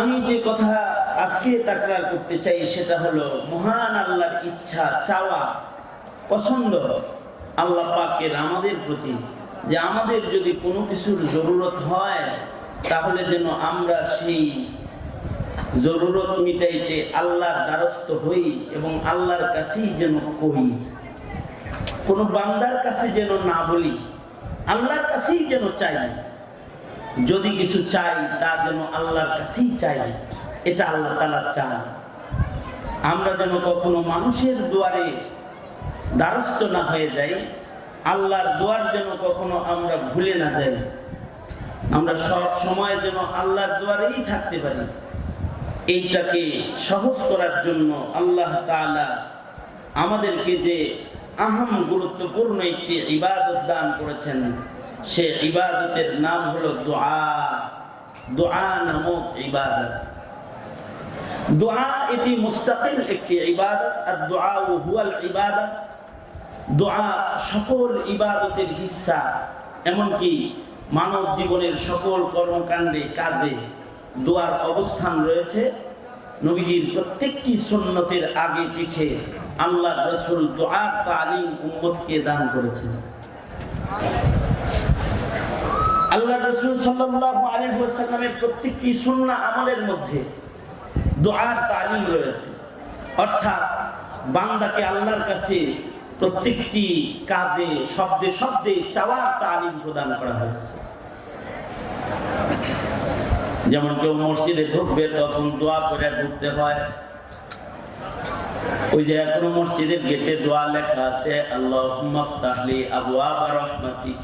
আমি যে কথা আজকে তাকরার করতে চাই সেটা হলো মহান আল্লাহর ইচ্ছা, চাওয়া, পছন্দ আল্লাহ পাকের আমাদের প্রতি। যে আমাদের যদি কোনো কিছুর জরুরত হয়, তাহলে যেন আমরা সেই জরুরত মিটাইতে আল্লাহর দ্বারস্থ হই এবং আল্লাহর কাছেই যেন কহি। কোনো বান্দার কাছে যেন না বলি, আল্লাহর কাছেই যেন চাই। যদি কিছু চাই, তা যেন আল্লাহর কাছেই চাই। এটা আল্লাহ তালা চান। আমরা যেন কখনো মানুষের দুয়ারে দ্বারস্থ না হয়ে যাই, আল্লাহর দুয়ার যেন কখনো আমরা ভুলে না যাই। আমরা সব সময় যেন আল্লাহর দুয়ারেই থাকতে পারি। এইটাকে সহজ করার জন্য আল্লাহ তাআলা আমাদেরকে যে আহম গুরুত্বপূর্ণ একটি ইবাদত দান করেছেন সে ইবাদতের নাম হলো দোয়া। দোয়া নামক ইবাদত। দোয়া এটি মুস্তাকিল একটি ইবাদত, আর দোয়া ও হুয়াল ইবাদত। দোয়া সকল ইবাদতের হিস্সা, এমনকি মানব জীবনের সকল কর্মকাণ্ডে কাজে দোয়ার অবস্থান রয়েছে। নবীজির প্রত্যেকটি সুন্নতের আগে পিছে আল্লাহ রসুল দোয়া তালিম উম্মতকে দান করেছেন। আল্লাহ রসুল সাল্লাল্লাহু আলাইহি ওয়াসাল্লামের প্রত্যেকটি সুন্নাহ আমলের মধ্যে দোয়ার তালিম রয়েছে। অর্থাৎ বান্দাকে আল্লাহর কাছে প্রত্যেকটি কাজে শব্দে শব্দে চাওয়ার তালিম প্রদান করা হয়েছে। যেমন কেউ মসজিদে ঢুকবে, তখন দোয়া করে ঢুকতে হয়। ওই যে এখনও মসজিদের গেটে দোয়া লেখা আছে আল্লাহ আবু আবার রহমাতি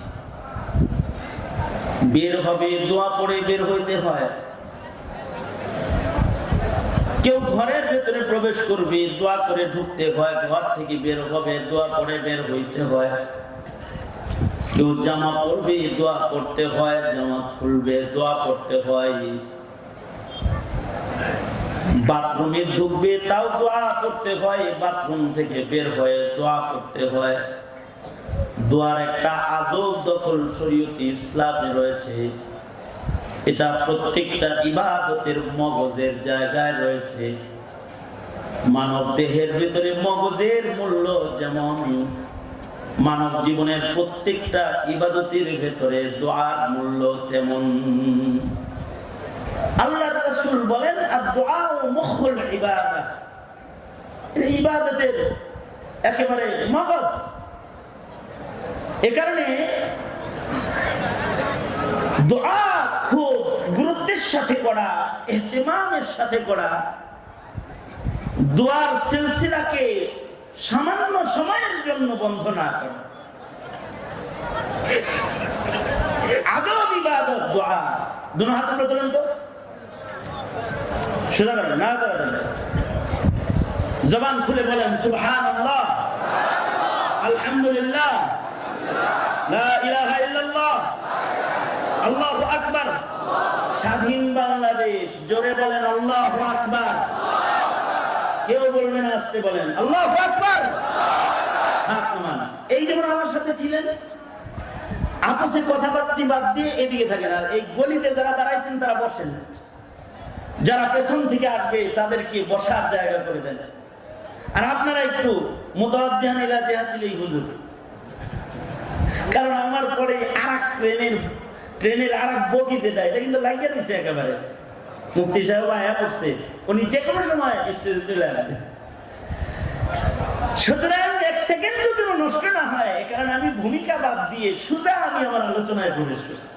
বের হবে, দোয়া পড়ে বের হইতে হয়। কেউ ঘরের ভেতরে প্রবেশ করবে, দোয়া করে ঢুকতে হয়, ঘর থেকে বের হবে, দোয়া করে বের হইতে হয়। কেউ জামা পরবে, দোয়া করতে হয়, জামা খুলবে, দোয়া করতে হয়। বাথরুমে ঢুকবে, তাও দোয়া করতে হয়, বাথরুম থেকে বের হয়ে দোয়া করতে হয়। দোয়ার একটা আজব দখল শরীয়তি ইসলামে রয়েছে। এটা প্রত্যেকটা ইবাদতের মগজের জায়গায় রয়েছে। মানব দেহের ভিতরে মগজের মূল্য যেমন, মানব জীবনের প্রত্যেকটা ইবাদতের ভেতরে দোয়ার মূল্য তেমন। আল্লাহ রাসূল বলেন আর দোয়া মুখুল ইবাদত ইবাদতের একেবারে মগজ এ কারণে দোয়া খুব গুরুত্বের সাথে করা, এহতেমামের সাথে করা, দোয়ার সিলসিলাকে সামান্য সময়ের জন্য বন্ধ না করা। ইবাদত, দোয়া। দুনো হাত আমরা তোলেন তো। জবান খুলে বলেন সুবহান আলহামদুলিল্লাহ। আল্লাহু স্বাধীন বাংলাদেশ। জোরে বলেন আল্লাহু আকবার। কেউ বলবেন আসতে বলেন আল্লাহু আকবার। এই যেমন আমার সাথে ছিলেন, আপসে কথাবার্তা বাদ দিয়ে এদিকে থাকেন। আর এই গলিতে যারা দাঁড়াইছেন, তারা বসেন। যারা পেছন থেকে আসবে, তাদেরকে বসার জায়গা করে দেন। আর আপনারা একটু মোতাবাজ্জাহান ইলা জেহাদিলেই হুজুর। কারণ আমার পরে আর ট্রেনের ট্রেনের আর এক বগি যেটা, এটা কিন্তু লাগিয়ে দিচ্ছে একেবারে। মুফতি সাহেব আয়া করছে উনি যে কোনো সময় স্টেজে চলে আসবে। সুতরাং এক সেকেন্ডও যেন নষ্ট না হয় কারণে আমি ভূমিকা বাদ দিয়ে সুজা আমি আমার আলোচনায় প্রবেশ করছি।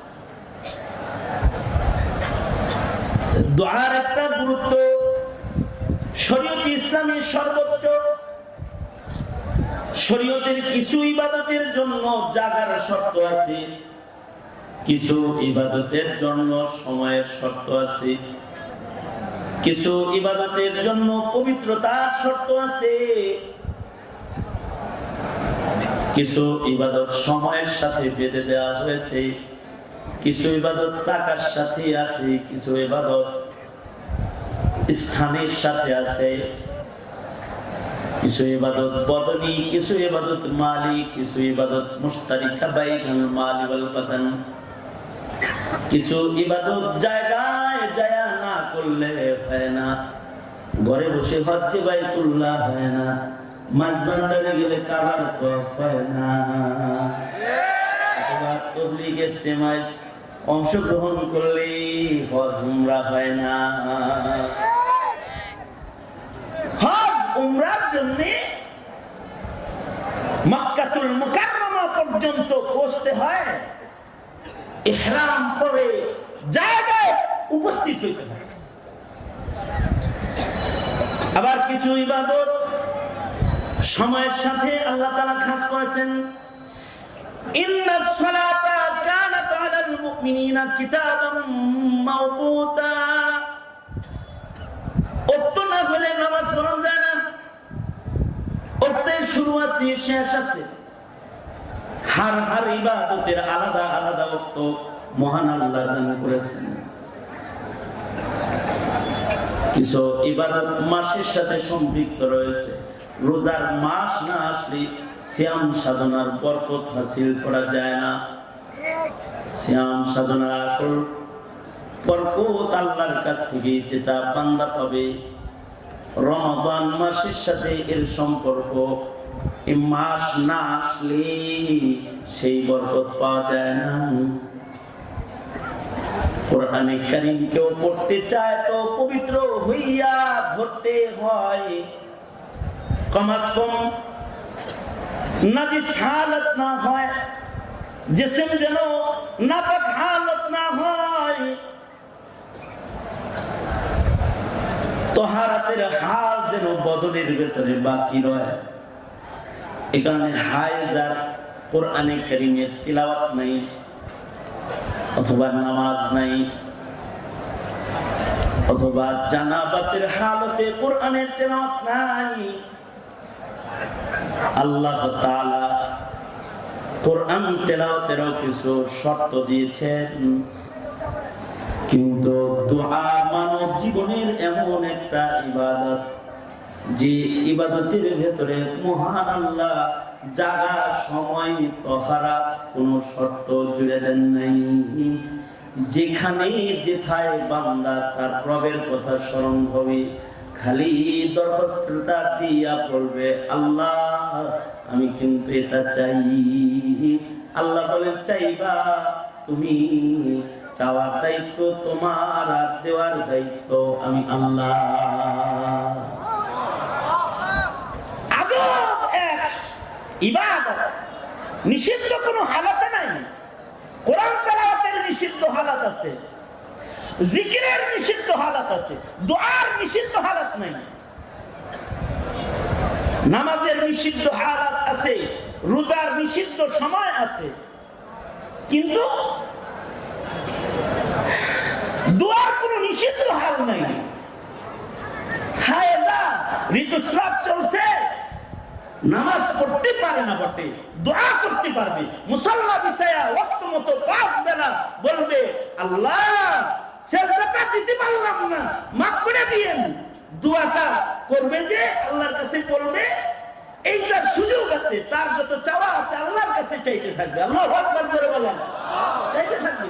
দোয়ার একটা গুরুত্ব, শরীয়ত ইসলামের সর্বোচ্চ শরীয়তের কিছু ইবাদতের জন্য জাগার শর্ত আছে। কিছু ইবাদতের জন্য সময়ের শর্ত আছে। কিছু ইবাদতের জন্য পবিত্রতার শর্ত আছে। কিছু ইবাদত সময়ের সাথে বেঁধে দেওয়া হয়েছে। কিছু ইবাদত টাকার সাথে আছে, কিছু ইবাদত স্থানের সাথে আছে। কিছু ইবাদত বদনি, কিছু ইবাদত মালি, কিছু ইবাদত মুস্তারিকা বাইনাল মালি ওয়াল বাদান। কিছু ইবাদত জায়গায় জায়া না, করলে হয় না। ঘরে বসে হচ্ছে বাইতুল্লাহ হয় না। মাছ ভান্ডারে গেলে কাবার কফ হয় না। অথবা তবলিগ ইস্তেমায় অংশগ্রহণ করলে হজ উমরা হয় না। উমরার জন্য মক্কাতুল মুকাররমা পর্যন্ত পৌঁছতে হয়। ইহরাম পরে জায়গায় উপস্থিত হইতে হয়। আবার কিছু ইবাদত সময়ের সাথে আল্লাহ তাআলা খাস করেছেন। ইন্না সালাতা কানাত আলাল মুমিনিনা কিতাবাম মাওকুতা। অর্থ না হলে নামাজ পড়ানো যায় না। অর্থের শুরু আছে শেষ আছে। হার হার ইবাদতের আলাদা আলাদা অর্থ মহান আল্লাহ দান করেছেন। কিছু ইবাদত মাসের সাথে সম্পৃক্ত রয়েছে। রোজার মাস না আসলে শ্যাম সাধনার বরকত হাসিল করা যায় না। শ্যাম সাধনার আসল বরকত আল্লাহর কাছ থেকে যেটা বান্দা পাবে রমাদান মাসের সাথে এর সম্পর্ক। মাস না আসলে সেই বরকত পাওয়া যায় না। চায় তো পবিত্র হইয়া ধরতে হয়। কম না হয়, জিসম যেন হালত না হয়। তহারাতের হাল যেন বদলের ভেতরে বাকি রয়। এখানে হায়জার কোরআনে কারিমের তিলাওয়াত নাই, অথবা নামাজ নাই, অথবা জানাবাতের হালতে কোরআনের তেলাওয়াত নাই, আল্লাহ তাআলা কোরআন তেলাওয়াতেরও কিছু শর্ত দিয়েছেন। কিন্তু দোয়া মানব জীবনের এমন একটা ইবাদত, যে ইবাদতের ভেতরে মহান আল্লাহ জাগা সময় তহারা কোন শর্ত জুড়ে দেন নাই। যেখানে যেথায় বান্দা তার প্রবের কথা স্মরণ হবে, খালি দরখাস্তটা দিয়া পড়বে আল্লাহ, আমি কিন্তু এটা চাই। আল্লাহ বলেন, চাইবা তুমি? চাওয়ার দায়িত্ব, তোমার আর দেওয়ার দায়িত্ব, আমি আল্লাহ। নিষিদ্ধ কোনো হালাতে নাই। কোরআন নিষিদ্ধ হালাত আছে, জিকিরের নিষিদ্ধ হালাত আছে, দোয়ার নিষিদ্ধ হালাত নাই। নামাজের নিষিদ্ধ হালাত আছে, রোজার নিষিদ্ধ সময় আছে, কিন্তু দোয়ার কোনো নিষিদ্ধ হাল নাই। হায়দা ঋতুস্রাব চলছে। নামাজ পড়তে পারে না বটে, দোয়া করতে পারবে। মুসল্লা বিষয়া ওয়াক্ত মতো পাঁচ বেলা বলবে, আল্লাহ, সেজদাটা দিতে পারলাম না, মাফ করে দিয়েন। দোয়াটা করবে যে আল্লাহর কাছে করবে এইটার সুযোগ আছে, তার যত চাওয়া আছে আল্লাহর কাছে চাইতে থাকবে। আল্লাহ আকবার করে বলেন। চাইতে থাকবে।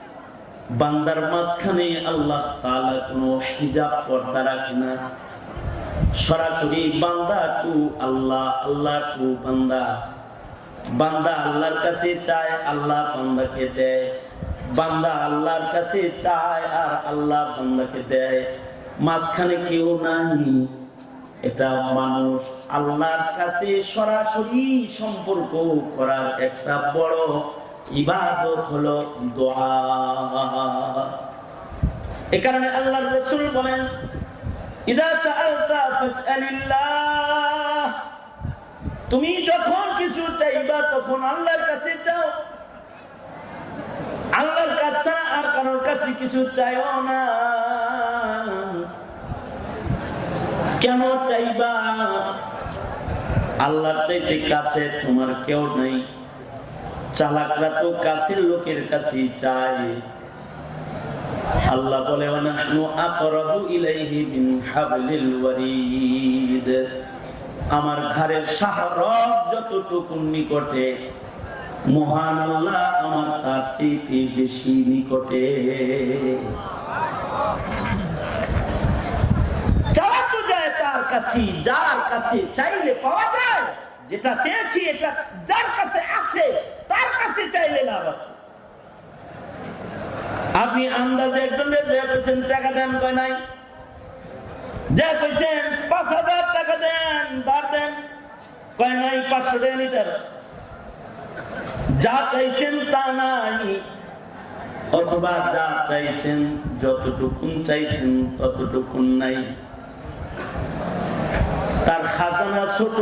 বান্দার মাঝখানে আল্লাহ তাআলা কোনো হিজাব পর্দা রাখে না। সরাসরি বান্দা টু আল্লাহ আল্লাহ টু বান্দা। বান্দা আল্লাহর কাছে চায়, আল্লাহ বান্দাকে দেয়। বান্দা আল্লাহর কাছে চায় আর আল্লাহ বান্দাকে দেয়। মাঝখানে কেউ নাই। এটা মানুষ আল্লাহর কাছে সরাসরি সম্পর্ক করার একটা বড় ইবাদত হলো এ কারণে বলেন তুমি যখন কিছু চাইবা তখন আল্লাহর কাছে চাও। আল্লাহর কাছে আর কারোর কাছে কিছু চাইও না। কেন চাইবা? আল্লাহ চাইতে কাছে তোমার কেউ নাই। চালাকরা তো কাছের লোকের কাছেই চায়। আল্লাহ বলে আমার ঘরের শাহরব যতটুকু নিকটে, মহান আল্লাহ আমার তার চেয়ে বেশি নিকটে। কাছে যার কাছে চাইলে পাওয়া যায়। যেটা চেয়েছি, এটা যার কাছে আছে, তার কাছে চাইলে লাভ আছে। আপনি আন্দাজে পেয়েছেন টাকা দেন কয় নাই। যে পেয়েছেন পাঁচ হাজার টাকা দেন, ধার দেন। কয় নাই, পাঁচশো টাকা নিতে। যা চাইছেন, তা নাই। অথবা যা চাইছেন, যতটুকুন চাইছেন, ততটুকুন নাই। তার খাজানা ছোট।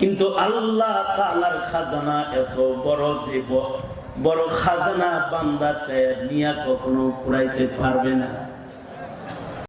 কিন্তু আল্লাহ তালার খাজানা এত বড় যে বড় খাজানা বান্দা চায় নিয়া কখনো পুরাইতে পারবে না।